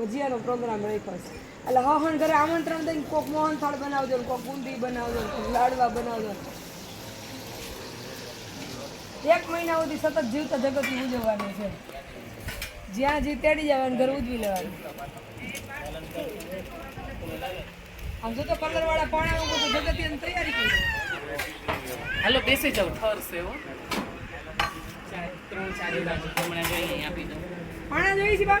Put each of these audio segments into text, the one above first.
ભજીયાનો programme રાખ્યો છે. એટલે હહણ ઘરે આમંત્રણ દઈને કોક મોહન થાળ બનાવજો ને કોક બુંદી બનાવજો કોક લાડવા બનાવજો એક મહિના સુધી સતત જીવતા જગત ઉજવવાની છે. જ્યાં જી તેડી જવાનું ઘર ઉજવી લેવાનું. આમ જો તો કલર વાળા પાણા ઉપર તો જગતિયાની તૈયારી કરી હાલો બેસી જાવ ઠરશે હો. ત્રણ ચાર બાજુ હમણાં જોઈએ આપી દો પાણા જોઈ છે બા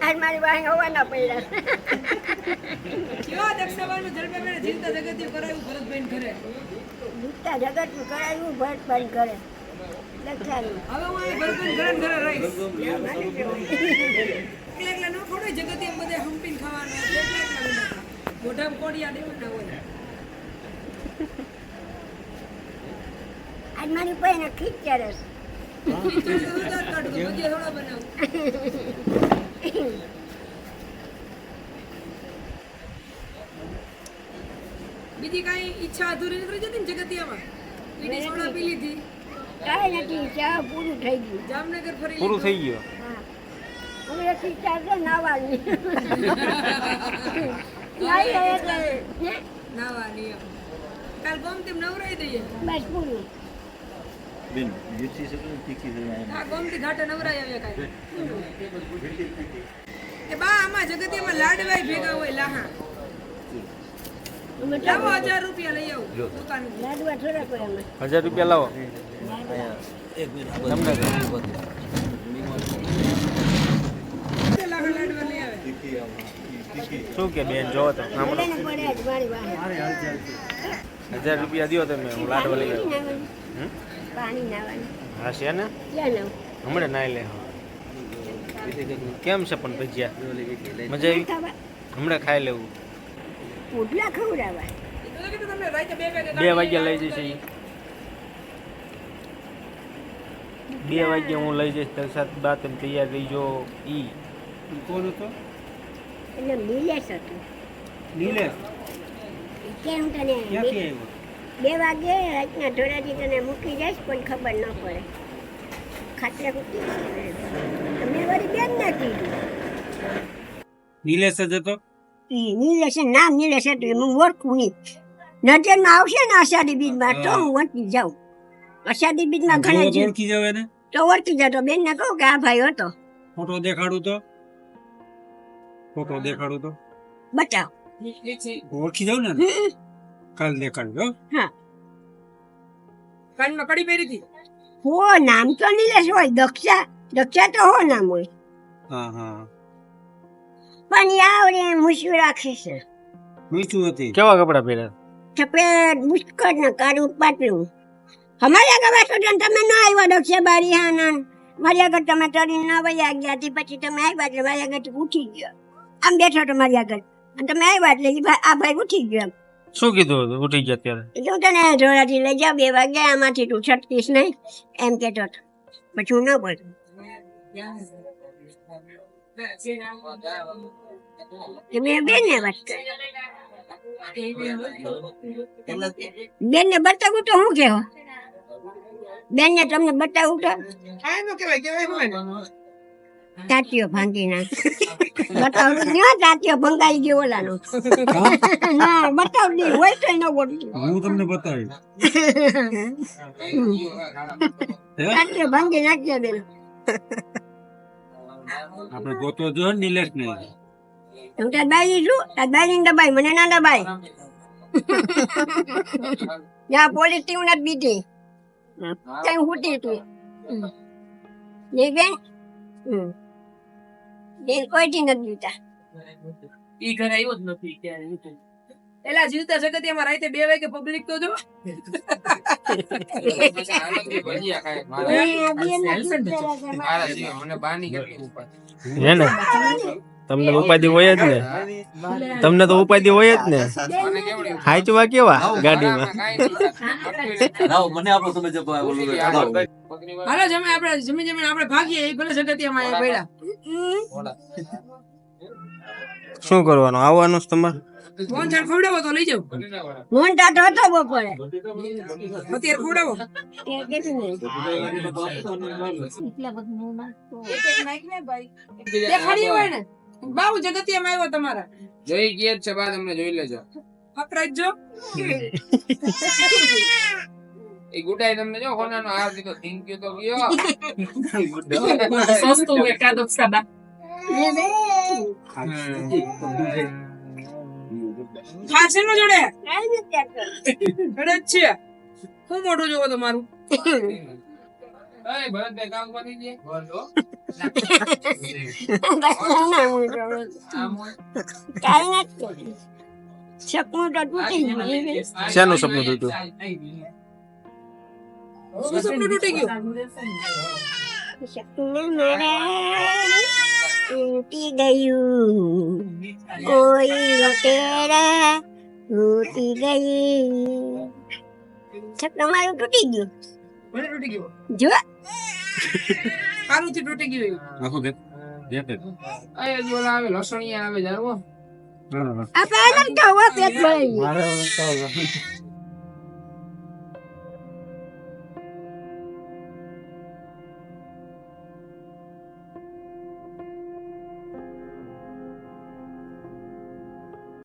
દક્ષાબાનું નામ. કયો દક્ષાબાનું જલપા મેળે જીવતા જગત કરાયું ભરતભાઈ ઘરે? જગતનું કરાયું ભરતબેન ઘરે. કરે લક્ષાનું હવે હું અહીં ભરતભાઈ ઘરે ઘરે રહીશ. એકલા એકલા ન ખોડો જગત એમ બધે હંપીને ખાવાનું એકલા એકલા મોઢામાં કોડિયા દેવું ના હોય. આજ મારી પાસે ઉતાર કાઢું, થોડા બનાવું. બીજી કાંઈ ઈચ્છા અધૂરી નીકળી જતી ને જગતિયામાં? લીટી સોડા પી લીધી. કાંઈ નથી ચા પૂરું થઈ ગયું. જામનગર ફરી પૂરું થઈ ગયું. હા. હવે ખીચર છે નાવાની? કાલ ગમ તેમ નવરાઈ દઈએ. બસ પૂરું. બેન જીતી શકે તીખી છે આ ગમતી ઘાટે નવરાઈ આવ્યા કાંઈ એ જગતિયામાં લાડવાય ભેગા હોય લાહા. લાવો હજાર રૂપિયા લઈ આવું દુકાન લાડવા થોડા કોઈ અમે હજાર રૂપિયા લાવો. એક મિનિટ તમને શું કે બેન તો જ મારી વાહે હજાર રૂપિયા દો તમે હું લાડવા લઈ આવ્યો હા છે ને? હમણાં નાઈ લે કેમ છે પણ ભજીયા? મજા આવી? હમણાં ખાઈ લેવું. પોટલા ખવડાવવા બે વાગે વાગ્યા લઈ જઈશ બે વાગ્યા હું લઈ જઈશ સાત બા તમે તૈયાર રહીજો. ઈ. કોણ હતો? એટલે નીલેશ હતો. નીલેશ? કે તને બે- વાગે રાતના ઢોરાથી તને મૂકી જઈશ પણ ખબર ન પડે. મૂકી તમે વળી બેન ના કીધું. નિલેશ જ હતો નિલેશ નામ નિલેશ એ હું ઓળખું નહીં. નજરમાં આવશે ને અષાઢી બીજમાં તો હું ઓળખી જાઉં. અષાઢી બીજમાં ઘણા જોવો. ઓળખી જાવ એને. તો ઓળખી જતો બેન ને કહું કે આ ભાઈ હતો. ફોટો દેખાડું તો. ફોટો દેખાડું તો. બતાવ. ઓળખી જાવ ને? કાલ દેખાડજો હા. કાનમાં કડી પહેરી હતી. હો નામ તો નિલેશ હોય દક્ષા દક્ષા તો હો નામ હોય. હા હા. પણ આવડે મુશ્કેલ રાખે છે. મીઠું હતી કેવા કપડા પહેર્યા? સફેદ મુસ્કટ ને કાળું પાટલું. અમારે આગળ બેઠો છો તમે ન આવ્યા દક્ષા બારી આનંદ મારી આગળ તમે ચડી ન વયા ગયા તે પછી તમે આવ્યા એટલે મારી આગળ ઉઠી ગયો. આમ બેઠો તો મારી આગળ. અને તમે આવ્યા એટલે ભાઈ- આ ભાઈ ઉઠી ગયો એમ. શું કીધું હતું? ઉઠી ગયા ત્યારે? કીધું તને જોડાથી લઈ જાઉં બે વાગે આમાંથી તું છટકીશ નહીં. એમ કહેતો હતો. પછી હું ન બોલું તમે બેન ને વાત બેન ને બતાવું તો હું કેવો બેન ને તમને બતાવું તો? એનો કહેવાય તાટીઓ ભાંગી નાખ્યો બતાવું ના તાટીઓ ભંગાઈ ગયો ઓલાનો. ના બતાવડી હોય તો ન હું તમને બતાવી તાટીઓ ભાંગી નાખ્યો બેન આપણે ગોતો જો નિલેશ ને હું તાર બાઈ છું? તાર બાઈ ને દબાઈ મને ના દબાઈ ત્યાં પોલીસ ટીમ નથી બીધી. કઈ હુટી તું જી બેન? હમ. બેન કોઈથી નથી બીતા ઈ ઘરે આવ્યો જ નથી ત્યારે એલા જીવતા જગતિયામાં રાતે બે વાગે પબ્લિક તો જો. તમને ઉપાધિ હોય જ ને. તમને તો ઉપાધિ હોય જ ને. હાચવા કેવા? ગાડીમાં. મને આપો તમે જે બોલું. એ. લાવો. હાલો જમે આપણે જમી જમીને આપણે ભાગીએ. એ ભલે જગતિયામાં અહીંયા પડ્યા શું કરવાનું? આવવાનું છે તમારે? ફોન ચાર ખવડાવો તો લઈ જાવ હતો બપોરે. અત્યારે ખવડાવો. એ કેટલું નહીં. દેખાડી હોય ને. બાબુ જગતિયામાં આવ્યો તમારા. જોઈ ગયા છે બા તમને જોઈ લેજો. પકડાજો એ ગુડાઈ તમને જો કોનાનો હાર દીધો થેન્ક યુ તો ગયો સસ્તું એકાદો હા છે ને જોડે છે મોટું જોવો તમારું. શેનું સપનું તૂટ્યું શું સપનું તૂટી ગયું. સપનું મારા તૂટી ગયું. કોઈ લટેરા તૂટી ગઈ સપનું મારું તૂટી ગયું. મને તૂટી ગયું. જો. કારું થી તૂટી ગયું આખું દે દે. દે. એ જ ઓલા આવે લસણીયા આવે જાવો આપણે તો હવે પેટ ભરાઈ ગયું. મારે તો